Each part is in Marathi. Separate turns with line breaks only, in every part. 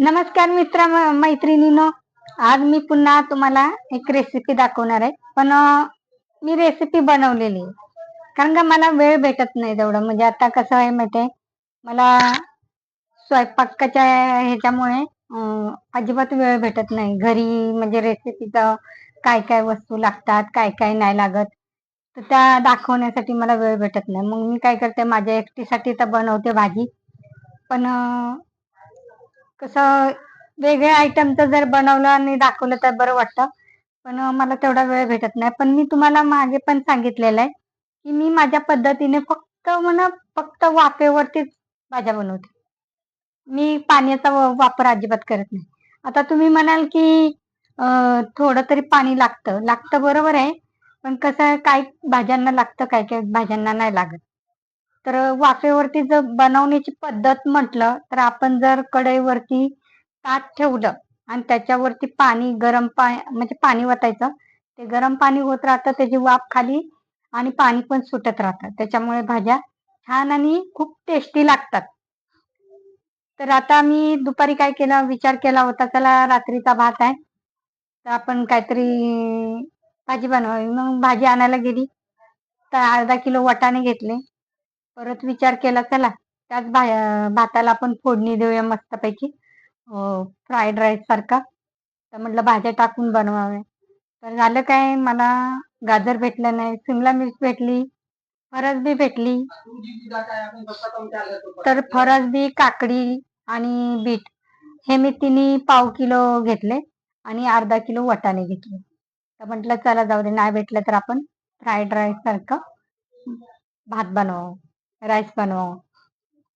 नमस्कार मित्र मैत्रिणीनो. आज मी पुन्हा तुम्हाला एक रेसिपी दाखवणार आहे. पण मी रेसिपी बनवलेली आहे. कारण का मला वेळ भेटत नाही तेवढं. म्हणजे आता कसं आहे माहिती मला स्वयंपाकाच्या ह्याच्यामुळे अजिबात वेळ भेटत नाही. घरी म्हणजे रेसिपीचं काय काय वस्तू लागतात काय काय नाही लागत. तर त्या दाखवण्यासाठी मला वेळ भेटत नाही. मग मी काय करते? माझ्या एकटीसाठी तर बनवते भाजी. पण कसं वेगळ्या आयटमचं जर बनवलं आणि दाखवलं तर बरं वाटतं. पण मला तेवढा वेळ भेटत नाही. पण मी तुम्हाला मागे पण सांगितलेलं आहे की मी माझ्या पद्धतीने फक्त म्हणा फक्त वाफेवरतीच भाज्या बनवते. मी पाण्याचा वापर अजिबात करत नाही. आता तुम्ही म्हणाल की थोडं तरी पाणी लागतं. लागतं बरोबर आहे. पण कसं आहे भाज्यांना लागतं काय काय भाज्यांना नाही लागत. तर वाफेवरती जर बनवण्याची पद्धत म्हटलं तर आपण जर कढईवरती ताट ठेवलं आणि त्याच्यावरती पाणी गरम पाणी म्हणजे पाणी वतायचं ते गरम पाणी होत राहतं त्याची वाफ खाली आणि पाणी पण सुटत राहतं. त्याच्यामुळे भाज्या छान आणि खूप टेस्टी लागतात. तर आता मी दुपारी काय केला विचार केला होता चला रात्रीचा भात आहे. तर आपण काहीतरी भाजी बनवावी. मग भाजी आणायला गेली. तर अर्धा किलो वाटाणे घेतले. परत विचार केला चला त्याच भा भाताला आपण फोडणी देऊया मस्तपैकी. फ्राईड राईस सारखा. तर म्हटलं भाज्या टाकून बनवाव्या. तर झालं काय मला गाजर भेटलं नाही सिमला मिर्च भेटली फरसबी भेटली. तर फरसबी काकडी आणि बीट हे मी तिन्ही पाव किलो घेतले आणि अर्धा किलो वटाणे घेतले. तर म्हटलं चला जाऊ दे नाही भेटलं तर आपण फ्राईड राईस सारखं भात बनवावं. राईस बनवावं.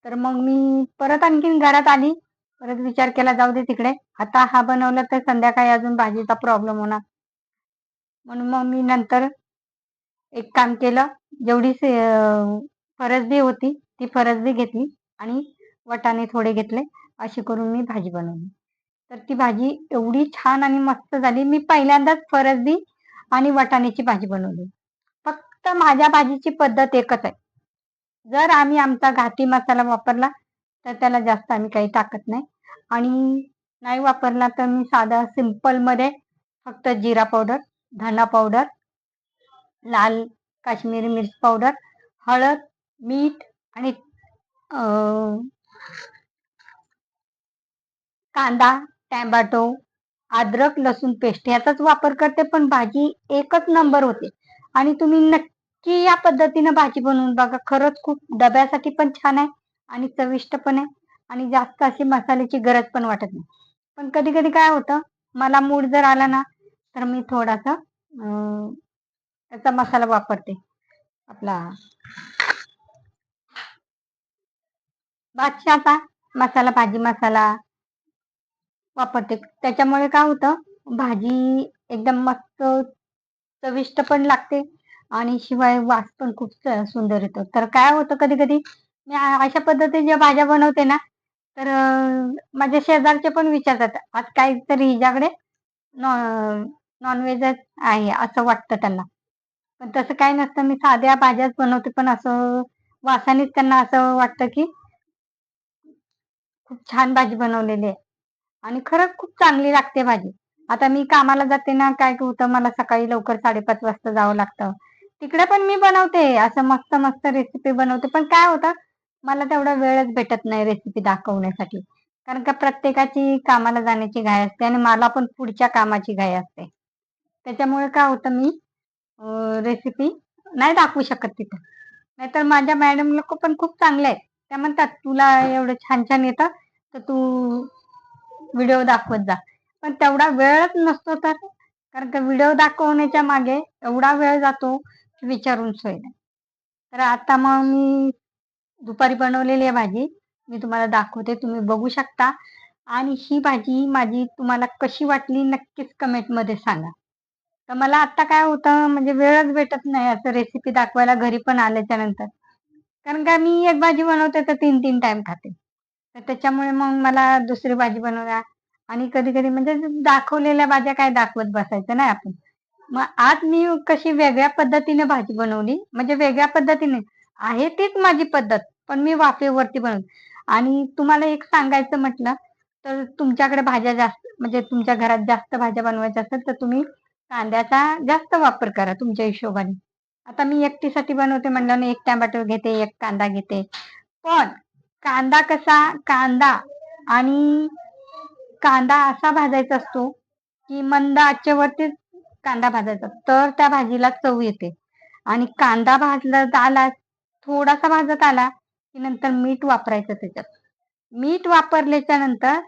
तर मग मी परत आणखीन घरात आली. परत विचार केला जाऊ दे तिकडे. आता हा बनवला तर संध्याकाळी अजून भाजीचा प्रॉब्लेम होणार. म्हणून मग मी नंतर एक काम केलं. जेवढी फरसबी होती ती फरसबी घेतली आणि वटाणे थोडे घेतले. अशी करून मी भाजी बनवली. तर ती भाजी एवढी छान आणि मस्त झाली. मी पहिल्यांदाच फरसबी आणि वटाण्याची भाजी बनवली. फक्त माझ्या भाजीची पद्धत एकच आहे. जर आम्ही आमचा घाटी मसाला वापरला तर त्याला जास्त आम्ही काही टाकत नाही. आणि नाही वापरला तर मी साधा सिम्पलमध्ये फक्त जिरा पावडर धना पावडर लाल काश्मीरी मिर्च पावडर हळद मीठ आणि कांदा टॅमॅटो अद्रक लसूण पेस्ट याचाच वापर करते पण भाजी एकच नंबर होते. आणि तुम्ही नक्की की या पद्धतीनं भाजी बनवून बघा. खरंच खूप डब्यासाठी पण छान आहे आणि चविष्ट पण आहे आणि जास्त अशी मसाल्याची गरज पण वाटत नाही. पण कधी कधी काय होतं मला मूड जर आला ना तर मी थोडासा त्याचा मसाला वापरते. आपला बादशाचा मसाला भाजी मसाला वापरते. त्याच्यामुळे काय होतं भाजी एकदम मस्त चविष्ट पण लागते आणि शिवाय वास पण खूप स- सुंदर येतो. तर काय होतं कधी कधी मी अ- अशा पद्धतीच्या भाज्या बनवते ना तर अं, माझ्या शेजारचे पण विचारतात आज काहीतरी हिच्याकडे नॉनव्हेजच आहे असं वाटतं त्यांना. पण तसं काही नसतं मी साध्या भाज्याच बनवते पण असं वासानेच त्यांना असं वाटतं की खूप छान भाजी बनवलेली आहे. आणि खरंच खूप चांगली लागते भाजी. आता मी कामाला जाते ना काय होतं मला सकाळी लवकर साडेपाच वाजता जावं लागतं. तिकडे पण मी बनवते असं मस्त मस्त रेसिपी बनवते. पण काय होतं मला तेवढा वेळच भेटत नाही रेसिपी दाखवण्यासाठी. कारण का प्रत्येकाची कामाला जाण्याची घाई असते आणि मला पण पुढच्या कामाची घाई असते. त्याच्यामुळे काय होतं मी रेसिपी नाही दाखवू शकत तिथं. नाहीतर माझ्या मॅडम लोक पण खूप चांगले आहेत. त्या म्हणतात तुला एवढं छान छान येतं तर तू व्हिडिओ दाखवत जा. पण तेवढा वेळच नसतो तर. कारण का व्हिडिओ दाखवण्याच्या मागे एवढा वेळ जातो विचारून सोय नाही. तर आता मग मी दुपारी बनवलेली आहे भाजी. मी तुम्हाला दाखवते. तुम्ही बघू शकता. आणि ही भाजी माझी तुम्हाला कशी वाटली नक्कीच कमेंटमध्ये सांगा. तर मला आता काय होतं म्हणजे वेळच भेटत नाही असं रेसिपी दाखवायला घरी पण आल्याच्यानंतर. कारण का मी एक भाजी बनवते तर तीन तीन टाइम खाते. तर त्याच्यामुळे मग मला दुसरी भाजी बनवूया. आणि कधी कधी म्हणजे दाखवलेल्या भाज्या काय दाखवत बसायचं नाही आपण. मग आज मी कशी वेगळ्या पद्धतीने भाजी बनवली? म्हणजे वेगळ्या पद्धतीने. आहे तीच माझी पद्धत पण मी वाफेवरती बनवते आणि तुम्हाला एक सांगायचं म्हटलं तर तुमच्याकडे भाज्या जास्त म्हणजे तुमच्या घरात जास्त भाज्या बनवायच्या असतात तर तुम्ही कांद्याचा जास्त वापर करा तुमच्या हिशोबाने. आता मी एकटीसाठी बनवते म्हणल्याने एक टॅमॅटो घेते एक कांदा घेते. पण कांदा कसा कांदा आणि कांदा असा भाजायचा असतो की मंद आजच्यावरतीच कांदा भाजायचा. तर त्या भाजीला चव येते. आणि कांदा भाजला आला थोडासा भाजत आला की नंतर मीठ वापरायचं त्याच्यात. मीठ वापरल्याच्या नंतर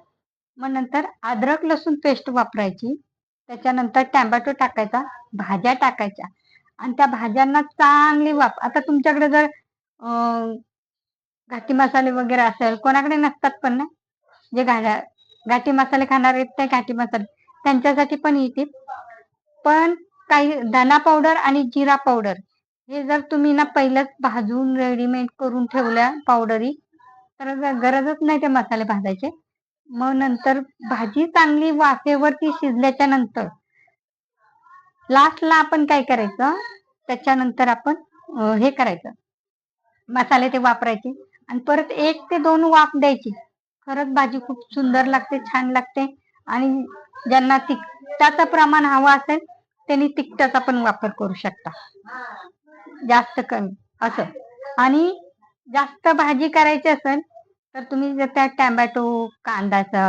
मग नंतर अद्रक लसूण पेस्ट वापरायची. त्याच्यानंतर टॅमॅटो टाकायचा भाज्या टाकायच्या. आणि त्या भाज्यांना चांगली वाप आता तुमच्याकडे जर घाटी मसाले वगैरे असेल कोणाकडे नसतात पण ना? जे घाटी मसाले खाणार आहेत ते घाटी मसाले त्यांच्यासाठी पण येतील. पण काही धना पावडर आणि जिरा पावडर हे जर तुम्ही ना पहिलंच भाजून रेडीमेड करून ठेवल्या पावडरी तर गरजच नाही ते मसाले भाजायचे. मग नंतर भाजी चांगली वाफेवरती शिजल्याच्या नंतर लास्टला आपण काय करायचं? त्याच्यानंतर आपण हे करायचं. मसाले ते वापरायचे आणि परत एक ते दोन वाफ द्यायची. खरंच भाजी खूप सुंदर लागते छान लागते आणि ज्यांना तिखटाचं प्रमाण हवं असेल त्यांनी तिखटाचा पण वापर करू शकता. जास्त कमी असं. आणि जास्त भाजी करायची असेल तर तुम्ही जर त्या टॅमॅटो कांद्याचा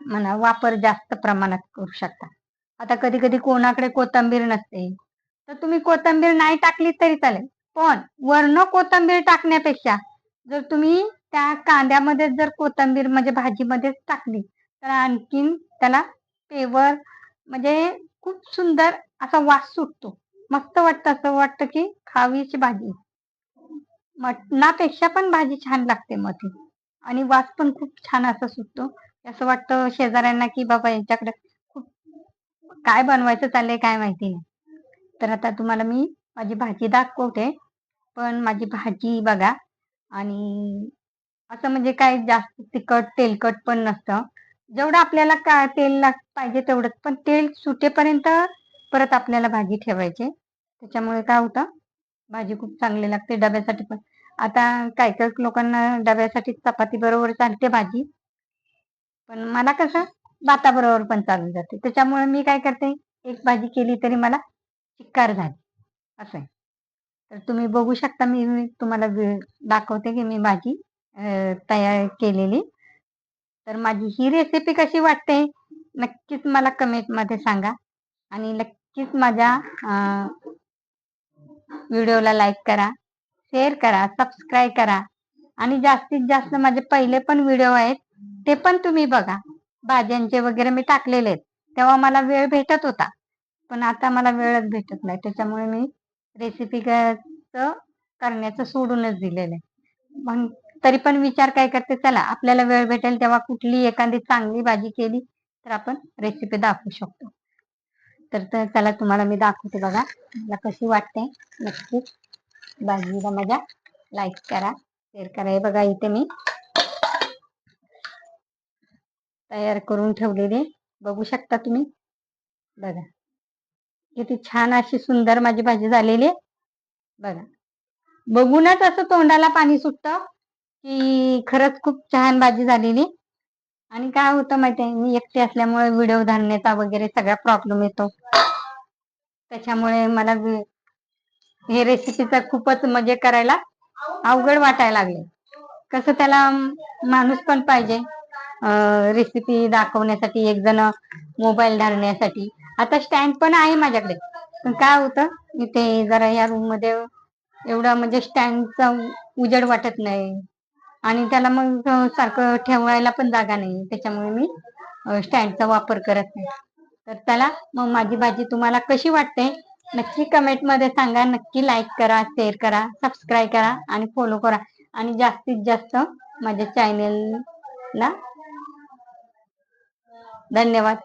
म्हणा वापर जास्त प्रमाणात करू शकता. आता कधी कधी कोणाकडे कोथंबीर नसते तर तुम्ही कोथंबीर नाही टाकली तरी चालेल. पण वर्ण कोथंबीर टाकण्यापेक्षा जर तुम्ही त्या कांद्यामध्ये जर कोथंबीर म्हणजे भाजीमध्येच टाकली तर आणखीन त्याला पेवर म्हणजे खूप सुंदर असा वास सुटतो. मस्त वाटतं असं वाटतं की खावीची भाजी. मटणापेक्षा पण भाजी छान लागते मग ती. आणि वास पण खूप छान असा सुटतो. असं वाटतं शेजाऱ्यांना की बाबा यांच्याकडे खूप काय बनवायचं चाललंय काय माहिती नाही. तर आता तुम्हाला मी माझी भाजी दाखवते. पण माझी भाजी बघा. आणि असं म्हणजे काय जास्त तिखट तेलकट पण नसतं. जेवढं आपल्याला का तेल लाग पाहिजे तेवढंच. पण तेल सुटेपर्यंत परत आपल्याला भाजी ठेवायची. त्याच्यामुळे काय होतं भाजी खूप चांगली लागते डब्यासाठी पण. आता काही काही लोकांना डब्यासाठी चपाती बरोबर चालते भाजी. पण मला कसं भाताबरोबर पण चालून जाते. त्याच्यामुळे मी काय करते एक भाजी केली तरी मला चिक्कार झाली. असं आहे. तर तुम्ही बघू शकता मी तुम्हाला दाखवते की मी भाजी तयार केलेली. तर माझी ही रेसिपी कशी वाटते? नक्कीच मला कमेंटमध्ये सांगा. आणि नक्कीच माझ्या व्हिडिओला लाईक करा शेअर करा सबस्क्राईब करा. आणि जास्तीत जास्त माझे पहिले पण व्हिडिओ आहेत ते पण तुम्ही बघा. भाज्यांचे वगैरे मी टाकलेले आहेत. तेव्हा मला वेळ भेटत होता. पण आता मला वेळच भेटत नाही. त्याच्यामुळे मी रेसिपी करण्याचं सोडूनच दिलेलं आहे. मग तरी पण विचार काय करते चला आपल्याला वेळ भेटेल तेव्हा कुठली एखादी चांगली भाजी केली तर आपण रेसिपी दाखवू शकतो. तर चला तुम्हाला मी दाखवते बघा मला कशी वाटते. नक्कीच भाजीला माझ्या लाईक करा शेअर करा. हे बघा इथे मी तयार करून ठेवलेले बघू शकता तुम्ही? बघा. किती छान अशी सुंदर माझी भाजी झालेली बघा. बघूनच असं तोंडाला पाणी सुटतं. की खरंच खूप छान भाजी झालेली. आणि काय होतं माहिती आहे मी एकटी असल्यामुळे व्हिडिओ धाडण्याचा वगैरे सगळा प्रॉब्लेम येतो. त्याच्यामुळे मला हे रेसिपीचा खूपच मजे करायला अवघड वाटायला लागले. कसं त्याला माणूस पण पाहिजे रेसिपी दाखवण्यासाठी एक जण मोबाईल धरण्यासाठी. आता स्टँड पण आहे माझ्याकडे. पण काय होतं इथे जरा या रूममध्ये एवढं म्हणजे स्टँडचा उजड वाटत नाही. आणि त्याला मग सारखं ठेवायला पण जागा नाही. त्याच्यामुळे मी स्टँडचा वापर करत नाही. तर त्याला मग माझी भाजी तुम्हाला कशी वाटते? नक्की कमेंटमध्ये सांगा. नक्की लाईक करा शेअर करा सबस्क्राईब करा आणि फॉलो करा. आणि जास्तीत जास्त माझ्या चॅनेलला धन्यवाद.